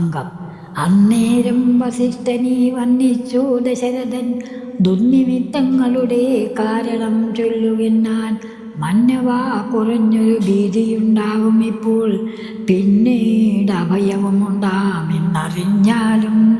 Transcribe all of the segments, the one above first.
അംഗം. അന്നേരം വസിഷ്ഠനെ വന്നിച്ചു ദശരഥൻ. ദുർനിമിത്തങ്ങളുടെ കാരണം ചൊല്ലുകെന്നാൻ മന്നവാ കുറഞ്ഞൊരു ഭീതിയുണ്ടാകും ഇപ്പോൾ. പിന്നീട് അഭയവുമുണ്ടാമെന്നറിഞ്ഞാലും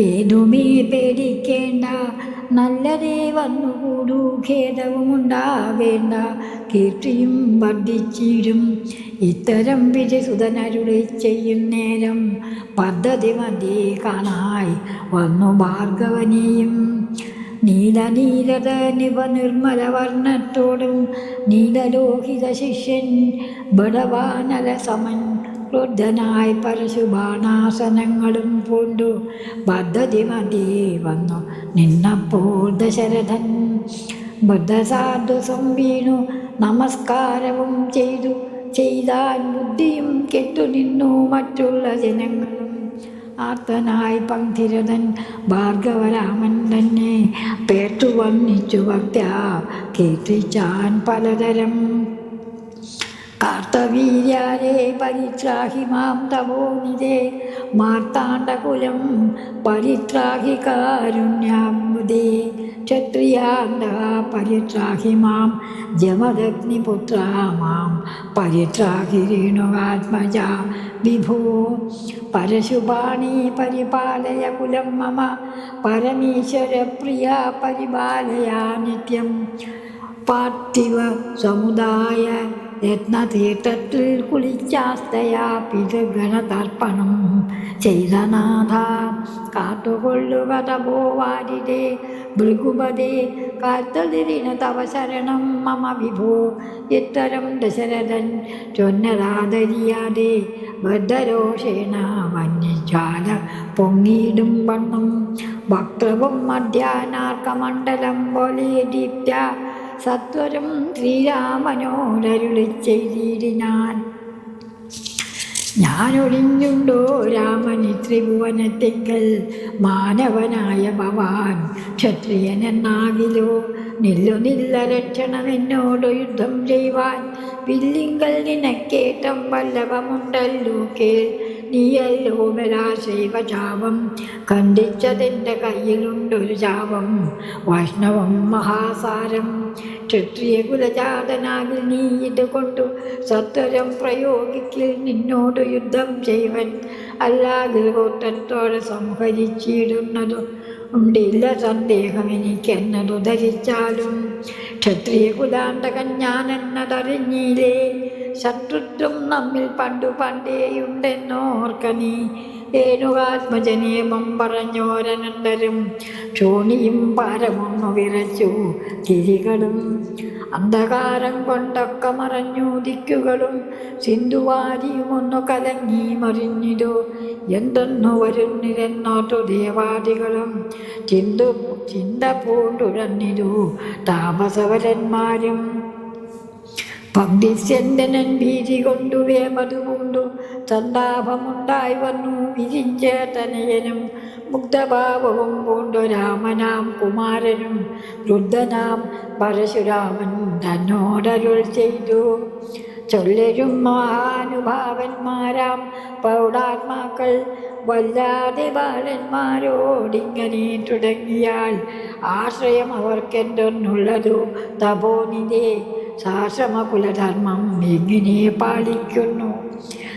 ഏതുമേ പേടിക്കേണ്ട. നല്ലതേ വന്നുകൂടൂ ഖേദവുമുണ്ടാവേണ്ട. കീർത്തിയും വർദ്ധിച്ചിടും ഇത്തരം വിജസുതനരുളി ചെയ്യുന്നേരം പദ്ധതി മതി കാണായി. വന്നു ഭാർഗവനെയും നീലനീലത നിവ നിർമ്മല വർണത്തോടും നീലലോഹിത ശിഷ്യൻ ബടവാനല സമൻ ക്രുദ്ധനായി പരശുബാണാസനങ്ങളും പൂണ്ടു. പദ്ധതി മതി വന്നു. നിന്നപ്പോൾ ദശരഥൻ ബുദ്ധസാധുസം വീണു. നമസ്കാരവും ചെയ്തു. ചെയ്താൽ ബുദ്ധിയും കെട്ടുനിന്നു മറ്റുള്ള ജനങ്ങളും. ആർത്തനായി പങ്കിരതൻ ഭാർഗവരാമൻ തന്നെ വന്നിച്ചു ഭക്ത കീർത്തിച്ചാൻ പലതരം. കാർത്തവീര്യാരെ പരിത്രാഹി മാം തപോനിതേ മാർത്താണ്ഡകുലം പരിത്രാഹി കാരുണ്യാമുദേ ക്ഷത്രിയാന്ത പരിത്രാഹി മാം. ജമദഗ്നിപുത്ര മാം. പരിത്രാഹി രേണുകാത്മജ വിഭോ. പരശുപാണി പരിപാലയ കുലം മമ. പരമീശ്വരപ്രിയ പരിപാലയ നിത്യം. പാർത്ഥിവ സമുദായ രത്നതീർത്ഥത്തിൽ കുളിച്ചാസ്തയാ പിതൃഗണതർപ്പണം ചെയ്ത നാഥ. കാത്തുകൊള്ളുക തപോവാരിതേ ഭൃഗുപതേ കാത്തതിരിന തവ ശരണം മമ വിഭോ. ഇത്തരം ദശരഥൻ ചൊന്നരാതരിയാതെ ബദ്ധരോഷേണ വന്യജാല പൊങ്ങിയിടും വണ്ണം. വക്രവും മധ്യാനാർക്കമണ്ഡലം പോലെ ദീപ്ത സത്വരം ശ്രീരാമനോടരുളി ചെയ്തിടിനാൻ. ഞാനൊളിഞ്ഞുണ്ടോ രാമനി ത്രിഭുവനത്തിങ്കൽ? മാനവനായ ഭവാൻ ക്ഷത്രിയനെന്നാകിലോ? നില്ലു നില്ല രക്ഷണമെന്നോട് യുദ്ധം ചെയ്യുവാൻ. വില്ലിങ്കൽ നിനക്കേറ്റം വല്ലഭമുണ്ടല്ലോ കേൾ. ശാപം ഖണ്ഡിച്ചതിന്റെ കയ്യിലുണ്ടൊരു ചാപം വൈഷ്ണവം മഹാസാരം. ക്ഷത്രിയ കുലജാതനാകിൽ നീ ഇതുകൊണ്ടു സത്വരം പ്രയോഗിക്കിൽ നിന്നോട് യുദ്ധം ചെയ്വൻ. അല്ലാകിൽ കൂട്ടത്തോടെ സംഹരിച്ചിടുന്നതു ഉണ്ടില്ല സന്ദേഹം എനിക്കെന്നതു ധരിച്ചാലും. ക്ഷത്രിയ കുലാന്തകൻ ഞാനെന്നതറിഞ്ഞില്ലേ ശത്രുത്വം നമ്മിൽ പണ്ടു പണ്ടേയുണ്ടെന്നോർക്കനി ഏനുകാത്മജനിയമം പറഞ്ഞോരനന്തരം ക്ഷോണിയും പാരമൊന്നു വിറച്ചു തിരികളും അന്ധകാരം കൊണ്ടൊക്കെ മറഞ്ഞു ദിക്കുകളും. സിന്ധുവാരിയുമൊന്നു കലങ്ങി മറിഞ്ഞിതോ എന്തെന്നു വരുന്നിരെന്നോട്ടു ദേവാദികളും. ചിന്തു ചിന്ത പൂണ്ടുഴന്നിതു താപസവരന്മാരും. പണ്ഡിത്യന്തനൻ ഭീതി കൊണ്ടു വേമതു കൊണ്ടു സന്താപമുണ്ടായി വന്നു വിരിഞ്ചേതനയനും മുഗ്ധഭാവവും പൂണ്ടു രാമനാം കുമാരനും. രുദ്ധനാം പരശുരാമൻ തന്നോടരുൾ ചെയ്തു. ചൊല്ലരും മഹാനുഭാവന്മാരാം. പൗടാത്മാക്കൾ വല്ലാതെ ബാലന്മാരോടിങ്ങനെ തുടങ്ങിയാൽ ആശ്രയം അവർക്കെന്തൊന്നുള്ളതോ തപോനിതേ ശാശ്രമകുലധർമ്മം എങ്ങനെ പാലിക്കുന്നു.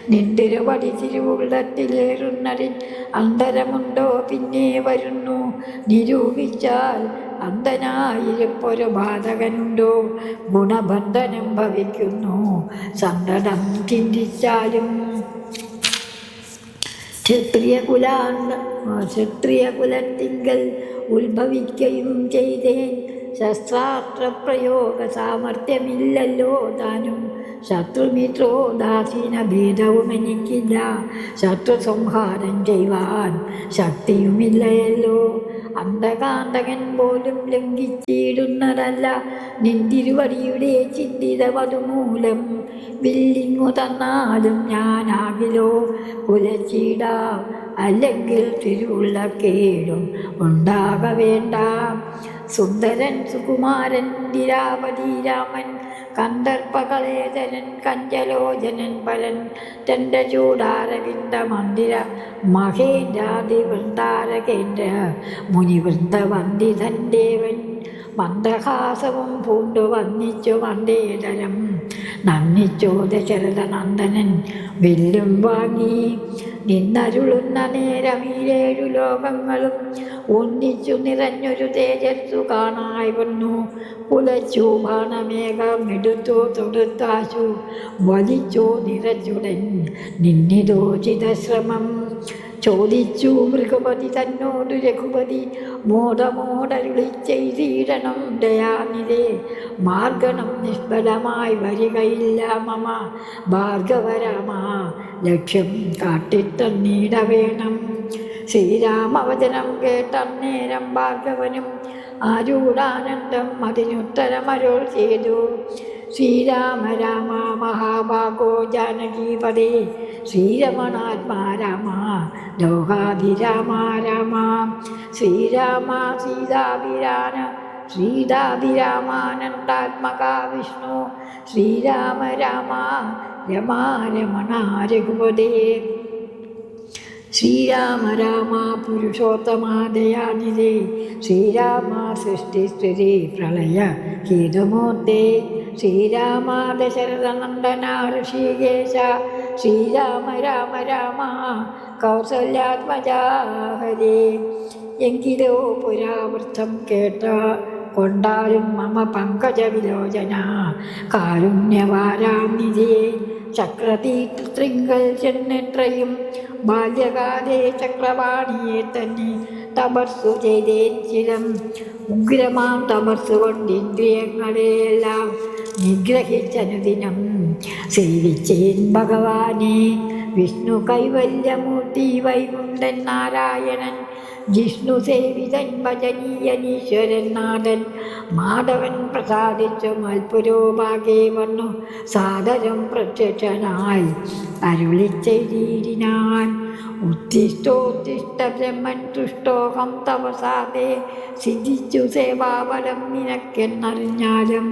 നിന്തിരുവടി തിരുവുള്ളത്തിലേറുന്നതിൽ അന്തരമുണ്ടോ പിന്നെ വരുന്നു. നിരൂപിച്ചാൽ അന്ധനായിരിപ്പൊരു ബാധകനുണ്ടോ. ഗുണബന്ധനം ഭവിക്കുന്നു. സന്തതം ചിന്തിച്ചാലും ക്ഷത്രിയ കുലാന്ത ക്ഷത്രിയ കുലത്തിങ്കൽ ഉത്ഭവിക്കുകയും ചെയ്തേൻ. ശസ്ത്രാസ്ത്രപ്രയോഗ സാമർഥ്യമില്ലല്ലോ താനും. ശത്രുമിത്രോ ദാസീന ഭേദവും എനിക്കില്ല ശത്രു സംഹാരം ചെയ്യുവാൻ ശക്തിയുമില്ലയല്ലോ. അന്ധകാന്തകൻ പോലും ലംഘിച്ചിടുന്നതല്ല. നിന്തിരുവടിയുടെ ചിന്തിതമതുമൂലം വില്ലിങ്ങു തന്നാലും ഞാനാകിലോ കുലച്ചീടാം. അല്ലെങ്കിൽ തിരുവുള്ള കേടും ഉണ്ടാക വേണ്ട സുന്ദരൻ സുകുമാരൻ ദിരാപതി രാമൻ കന്ദർപ്പകളേതനൻ കഞ്ചലോചനൻ പരൻ തന്റെ ചൂടാരവിന്ദ മന്ദിര മഹേന്ദ്രാദി വൃന്ദാരകേന്ദ്ര മുനിവൃന്ദവന്ദിതൻ ദേവൻ മന്ദഹാസവും പൂണ്ടു വന്നിച്ചു മന്ദേതരം നന്ദിച്ചോ ദശരഥനന്ദനൻ വില്ലും വാങ്ങി. നിന്നരുളുന്ന നേരം ഈരേഴു ലോകങ്ങളും ഒന്നിച്ചു നിറഞ്ഞൊരു തേജസ്സു കാണായി വന്നു. കുലച്ചു ബാണമേഘം എടുത്തു തൊടുത്താശു. വലിച്ചു നിറച്ചുടൻ നിന്നിതോചിത ശ്രമം ചോദിച്ചു മൃഗപതി തന്നോട് രഘുപതി മോദമോടരുളി ചെയ്തിടണം ദയാനിതേ മാർഗണം നിഷ്ഫലമായി വരികയില്ല മമ. ഭാർഗവരാമാ ലക്ഷ്യം കാട്ടിത്തന്നീട വേണം ശ്രീരാമവചനം കേട്ടന്നേരം ഭാർഗവനും ആരൂഢാനന്ദം അതിനുത്തരമരുൾ ചെയ്തു. ശ്രീരാമ രാമ മഹാഭാഗോ ജാനകീപദേ ശ്രീരമണാത്മാ രാമ ലോകാധിരാമ രാമ ശ്രീരാമ സീതാഭിരാന ശ്രീതാതിരാമാനന്ദാത്മക വിഷ്ണു ശ്രീരാമ രാമ രമാ രമണ രഘുപതേ. ശ്രീരാമ രാമ പുരുഷോത്തമാ ദയാനിധേ ശ്രീരാമ സൃഷ്ടിസ്ഥിതി പ്രളയ ഹേതുമൂർത്തേ ശ്രീരാമ ദശരഥനന്ദന ഋഷികേശ ശ്രീരാമ രാമ രാമ കൗസല്യാത്മജാ ഹരേ എങ്കിലോ പുരാവൃത്തം കേട്ട കൊണ്ടാലും മമ പങ്കജ വിലോചന കാരുണ്യവാരാം നിധിയെ ചക്രതീത്രിങ്കൽ ചെന്നെത്രയും ബാല്യകാലേ ചക്രവാണിയെ തന്നെ തപസ്സു ചിലം. ഉഗ്രമാം തപസ്സുകൊണ്ട് ഇന്ദ്രിയങ്ങളെയെല്ലാം നിഗ്രഹിച്ചനുദിനം സേവിച്ചേൻ ഭഗവാനെ വിഷ്ണു കൈവല്യമൂർത്തി വൈകുണ്ഠൻ നാരായണൻ ജിഷ്ണു സേവിതൻ ഭജനീയനീശ്വരൻ നാഥൻ മാധവൻ പ്രസാദിച്ചു മൽപുരോഭാഗേ വന്നു സാദരം പ്രത്യക്ഷനായി അരുളിച്ചെയ്തിനാൻ ഉത്തിഷ്ടോത്തിഷ്ട ബ്രഹ്മൻ തുഷ്ടോഹം തവസാതെ സിദ്ധിച്ചു സേവാബലം നിനക്കെന്നറിഞ്ഞാലും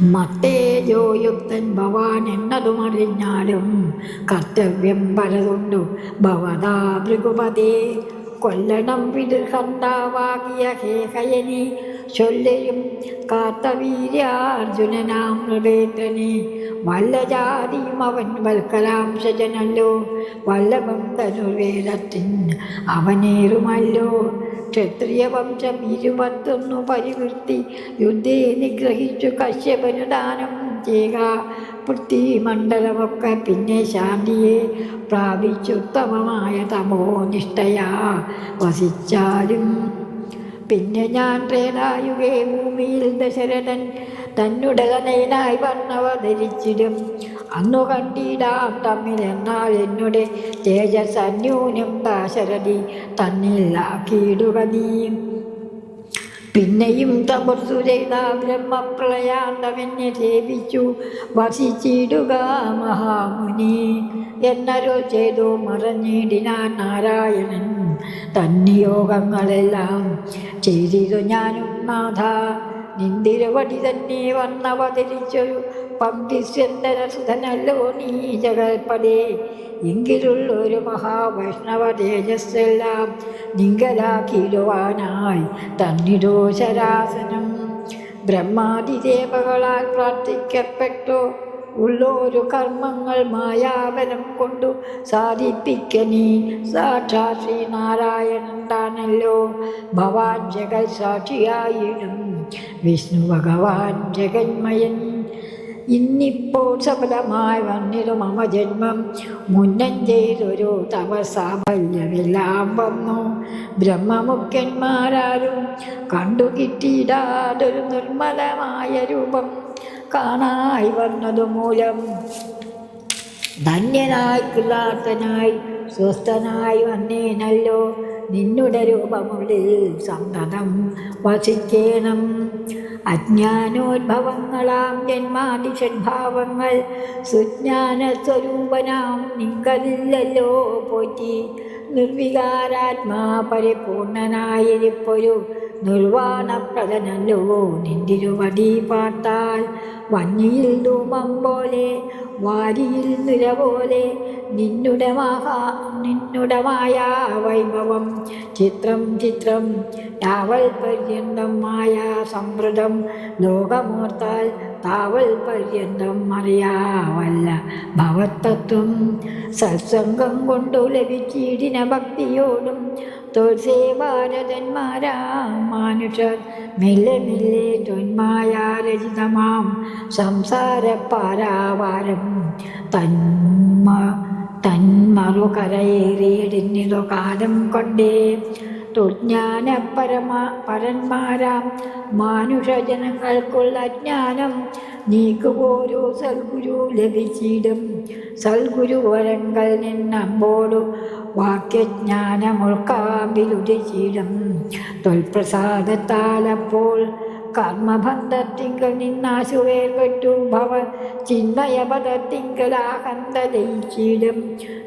മത്തേജോയുക്തൻ ഭവാൻ എന്നതുമറിഞ്ഞാലും കർത്തവ്യം പലതുണ്ടു. ഭവതാ ഭൃഗുപതേ കൊല്ലണം പിതൃഹന്താവാകിയ ഹേഹയനെ ചൊല്ലയും കാത്തവീര്യാർജുനനാം നൃപേന്ദ്രനെ വല്ല ജാതിയും അവൻ വൽക്കലാംശജനല്ലോ വല്ലഭം ധനുർവേദത്തിൻ അവനേറുമല്ലോ. ക്ഷത്രിയ വംശം ഇരുപത്തൊന്നു പരിവൃത്തി യുദ്ധേ നിഗ്രഹിച്ചു കശ്യപനു ദാനം ചെയ്യുക പൃഥ്വിമണ്ഡലമൊക്കെ പിന്നെ ശാന്തിയെ പ്രാപിച്ചുത്തമമായ തമോ നിഷ്ഠയാ വസിച്ചാലും. പിന്നെ ഞാൻ ത്രേതായുഗേ ഭൂമിയിൽ ദശരഥൻ തന്നുടകനയനായി വന്നവതരിച്ചിടും അന്നു കണ്ടിടാം തമ്മിൽ എന്നാൽ എന്നുടെ തേജസ് അന്യൂനം ദാശരഥി തന്നില്ലാക്കിയിടുക നീ. പിന്നെയും തപസ്സു ചെയ്ത ബ്രഹ്മപ്രളയാന്തമെന്നെ സേവിച്ചു വസിച്ചിടുക മഹാമുനി. എന്നരോ ചെയ്തു മറഞ്ഞിടിനാൻ നാരായണൻ. തന്നിയോഗങ്ങളെല്ലാം ചെയ്തിരു ഞാനും നാഥ നിന്തിരവടി തന്നെ വന്നവതരിച്ചൊരു പങ്ക്തിസ്യന്തരസുധനല്ലോ നീ ജഗൽപദേ എങ്കിലുള്ളൊരു മഹാവൈഷ്ണവ തേജസ്സെല്ലാം നിങ്കലാക്കിയിടുവാനായി തന്നിടോ ശരാസനം. ബ്രഹ്മാതിദേവകളാൽ പ്രാർത്ഥിക്കപ്പെട്ടു. ഉള്ളൊരു കർമ്മങ്ങൾ മായാവനം കൊണ്ടു സാധിപ്പിക്കനീ സാക്ഷാ ശ്രീനാരായണൻ താണല്ലോ ഭവാൻ ജഗത് സാക്ഷിയായിടും. വിഷ്ണു ഭഗവാൻ ജഗന്മയൻ. ഇന്നിപ്പോൾ സഫലമായി വന്നിരു മമ ജന്മം. മുന്നം ചെയ്തൊരു തപസാഫല്യമെല്ലാം വന്നു. ബ്രഹ്മമുഖ്യന്മാരാരും കണ്ടു കിട്ടിയിടാതൊരു നിർമ്മലമായ രൂപം. കാണായി വന്നതു മൂലം. ധന്യനായി കൃതാർത്ഥനായി സ്വസ്ഥനായി വന്നേനല്ലോ. നിന്നുടെ രൂപമുള്ളിൽ സന്തതം വസിക്കേണം. അജ്ഞാനോദ്ഭവങ്ങളാം ജന്മാതിഷഡ്ഭാവങ്ങൾ സുജ്ഞാന സ്വരൂപനാം നിങ്കലില്ലല്ലോ പോറ്റി. നിർവികാരാത്മാ പരിപൂർണനായിരിപ്പൊരു നിർവാണപ്രദനല്ലോ നിന്തിരുവടി പാർത്താൽ വന്നിയിൽ ധൂമം പോലെ വാരിയിൽ നിര പോലെ നിന്നുടെ മഹാ നിന്നുടമായ വൈഭവം. ചിത്രം ചിത്രം യാവൽ പര്യന്തം മായ സമൃദ്ധം. ലോകമോർത്താൽ താവൽ പര്യന്തം അറിയാവല്ല ഭവത്തത്വം. സത്സംഗം കൊണ്ടു ലഭിച്ചിടിന ഭക്തിയോടും തോൽസേവാരതന്മാരാ മാനുഷർ മെല്ലെ മെല്ലെ തൊന്മായാരചിതമാം. സംസാരപ്പാരാവാരം തന്മ തന്മറുകരയേറിയിടിഞ്ഞിതു കാലം കൊണ്ടേ. തുജ്ഞാന പരമ പരന്മാരാം. മാനുഷജനങ്ങൾക്കുള്ള ജ്ഞാനം നീക്കുപോരോ സൽഗുരു ലഭിച്ചിടും. സൽഗുരു വരങ്ങൾ നിന്നമ്പോടു വാക്യജ്ഞാനമുൾക്കാമ്പിലുദിച്ചിടും തൊൽപ്രസാദത്താലപ്പോൾ കർമ്മബന്ധത്തിങ്കൽ നിന്നാശു വേർപെട്ടു ഭവ ചിന്മയപദത്തിങ്കലാഹന്ത ലയിച്ചിടും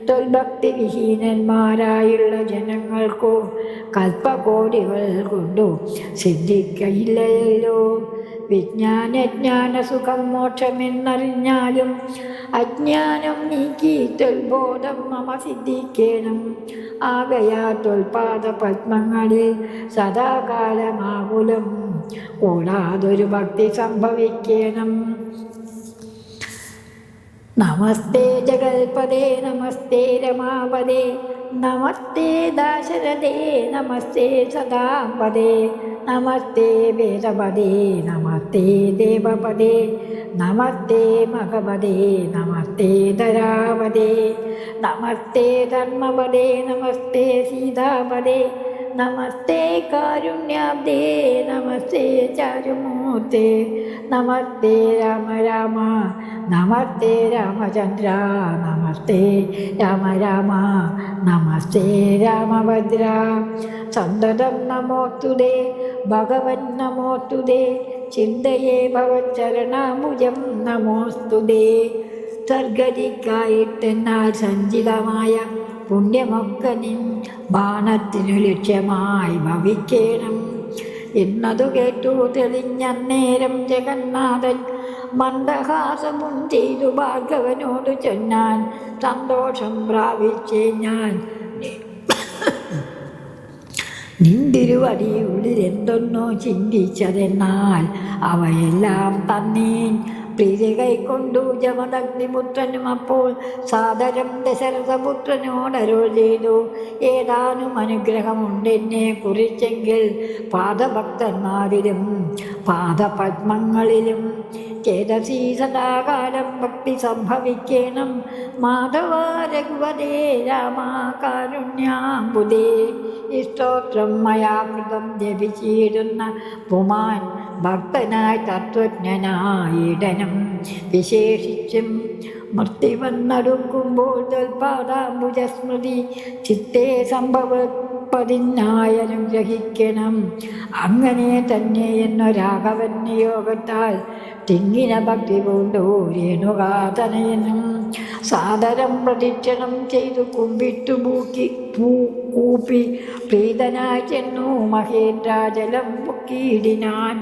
തൊൽഭക്തി വിഹീനന്മാരായുള്ള ജനങ്ങൾക്കോ കൽപ്പകോടികൾ കൊണ്ടോ സിദ്ധിക്കയില്ലല്ലോ വിജ്ഞാനജ്ഞാന സുഖം മോക്ഷമെന്നറിഞ്ഞാലും അജ്ഞാനം നീക്കി തൊൽബോധം മമ സിദ്ധിക്കണം. ആകയാ തൊൽപാദ പത്മങ്ങളിൽ സദാകാലമാകുലം. കൂടാതൊരു ഭക്തി സംഭവിക്കണം. നമസ്തേ ജഗൽപദേ നമസ്തേ രമാപദേ നമസ്തേ ദാശരഥേ നമസ്തേ സദാപദേ നമസ്തേ വേദപദേ നമസ്തേ ദേവപദേ നമസ്തേ മഹപദേ നമസ്തേ ധരാപദേ നമസ്തേ ധർമ്മപദേ നമസ്തേ സീതാപദേ നമസ്തേ കാരുണ്യാബ്ദേ നമസ്തേ ചാരുമൂർത്തേ നമസ്തേ രാമ രാമ നമസ്തേ രാമചന്ദ്ര നമസ്തേ രാമ രാമ നമസ്തേ രാമഭദ്ര. സന്തതം നമോത്തുതേ ഭഗവൻ നമോത്തുതേ ചിന്തയേ ഭവച്ചരണാമുജം നമോസ്തുതേ. സർഗതിക്കായിട്ടെന്നാൽ സഞ്ചിതമായ പുണ്യമൊക്കെ നിൻ ബാണത്തിനു ലക്ഷ്യമായി ഭവിക്കണം. എന്നതു കേട്ടു തെളിഞ്ഞന്നേരം ജഗന്നാഥൻ മന്ദഹാസമും ചെയ്തു ഭാഗവനോട് ചെന്നാൻ സന്തോഷം പ്രാപിച്ചേ ഞാൻ. നിന്തിരുവടിയുള്ളിൽ എന്തൊന്നോ ചിന്തിച്ചതെന്നാൽ അവയെല്ലാം തന്നീൻ പ്രീതി കൈക്കൊണ്ടു ജമദഗ്നിപുത്രനും അപ്പോൾ സാദരം ദശരഥപുത്രനോടരുൾ ചെയ്തു ഏതാനും അനുഗ്രഹമുണ്ടെന്നെ കുറിച്ചെങ്കിൽ പാദഭക്തന്മാരിലും പാദപത്മങ്ങളിലും ചേതസീ സദാകാലം ഭക്തി സംഭവിക്കണം. മാധവ രഘുവദേ രാമാരുണ്യാബുദേ ഈ സ്തോത്രം മയാ ജപിച്ചിരുന്ന പുമാൻ ഭക്തനായി തത്വജ്ഞനായിടനം വിശേഷിച്ചും മൃത്യു വന്നടുക്കുമ്പോൾ തൊൽപാദാംബുജസ്മൃതി ചിത്തേ പതിനായാലും ഗ്രഹിക്കണം. അങ്ങനെ തന്നെ എന്നൊരാഘവൻ നിയോഗത്താൽ തിങ്ങിന ഭക്തി പൂണ്ടു രേണുകാതനയനും സാദരം പ്രതിക്ഷണം ചെയ്തു കുമ്പിട്ടു പൂക്കി പൂ കൂപ്പി പ്രീതനായി ചെന്നു മഹേന്ദ്രാജലം പൊക്കിയിടിനാൻ.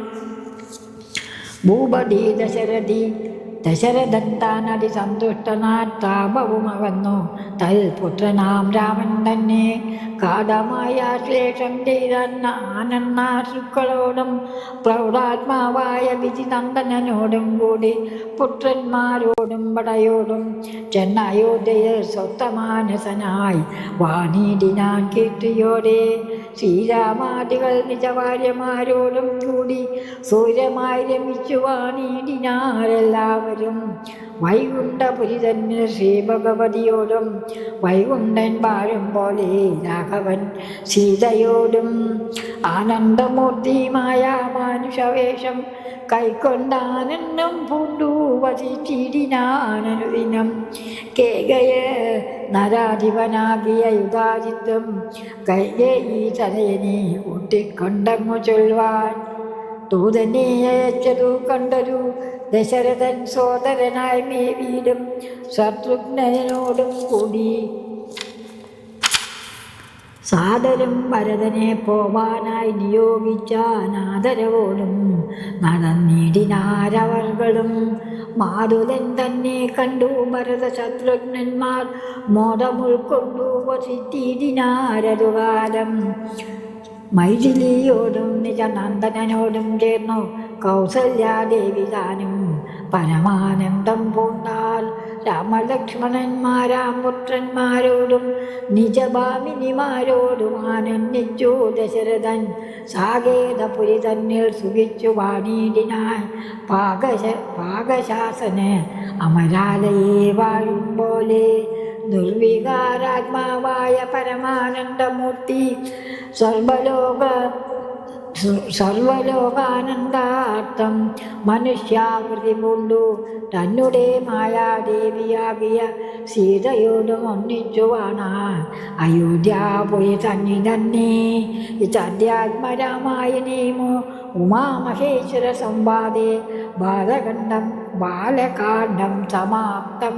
ഭൂപതി ദശരഥി ദശരഥത്താനടി സന്തുഷ്ടനാത്താപവുമകന്നു തൽ തൽപുത്രനാം രാമൻ തന്നെ കാടമായ ശ്ലേഷം ചെയ്ത ആനന്ദാശുക്കളോടും പ്രൗഢാത്മാവായ വിധിനന്ദനോടും കൂടി പുത്രന്മാരോടും പടയോടും ചെന്നയോധ്യയിൽ സ്വത്തമാനസനായി വാണീടിനാൻ കീർത്തിയോടെ ശ്രീരാമാദികൾ നിജവാര്യമാരോടും കൂടി സൂര്യമായി രമിച്ചു വാണിയിടിനാരെല്ലാവരും വൈകുണ്ഠപുരി തന്നെ ശ്രീഭഗവതിയോടും വൈകുണ്ഠൻ വാഴും പോലെ രാഘവൻ സീതയോടും ആനന്ദമൂർത്തിയുമായ മാനുഷവേഷം കൈക്കൊണ്ടാനന്ദം പൂണ്ടു വസിച്ചിടിനാനനുദിനം കേകയ നരാധിപനാകിയ യുധാജിത്വം കൈകേയി തനയനെ കൂട്ടിക്കൊണ്ടങ്ങു ചൊൽവാൻ തൂതനീയച്ചതു അയച്ചതു കണ്ടൊരു ദശരഥൻ സോദരനായി വീടും ശത്രുഘ്നോടും കൂടി സാദരം ഭരതനെ പോവാനായി നിയോഗിച്ച നാദരവോടും നടന്നിടിനാരവർകളും മാതുലൻ തന്നെ കണ്ടു ഭരത ശത്രുഘ്നന്മാർ മോദമുൾക്കൊണ്ടു വസിത്തിടിനാരതുകാലം മൈഥിലിയോടും നിജനന്ദനോടും ചേർന്നു കൗസല്യാദേവി താനും പരമാനന്ദം പൂണ്ടാൽ രാമലക്ഷ്മണന്മാരാം പുത്രന്മാരോടും നിജഭാമിനിമാരോടും ആനന്ദിച്ചു ദശരഥൻ സാകേതപുരി തന്നിൽ സുഖിച്ചു വാണീടിനാൻ പാകശ പാകശാസന് അമരാലയെ വാഴും പോലെ. ദുർവികാരാത്മാവായ പരമാനന്ദമൂർത്തി സർവലോക സർവലോകാനന്ദാർത്ഥം മനുഷ്യാകൃതി കൊണ്ടു തന്നെ മായാദേവിയാകിയ സീതയോടും ഒന്നിച്ചു കാണാൻ അയോധ്യാപുരി തന്നെ തന്നെ ഇതധ്യാത്മരാമായണേമോ ഉമാമഹേശ്വര സംവാദേ ബാലകണ്ഠം ബാലകാണ്ഡം സമാപ്തം.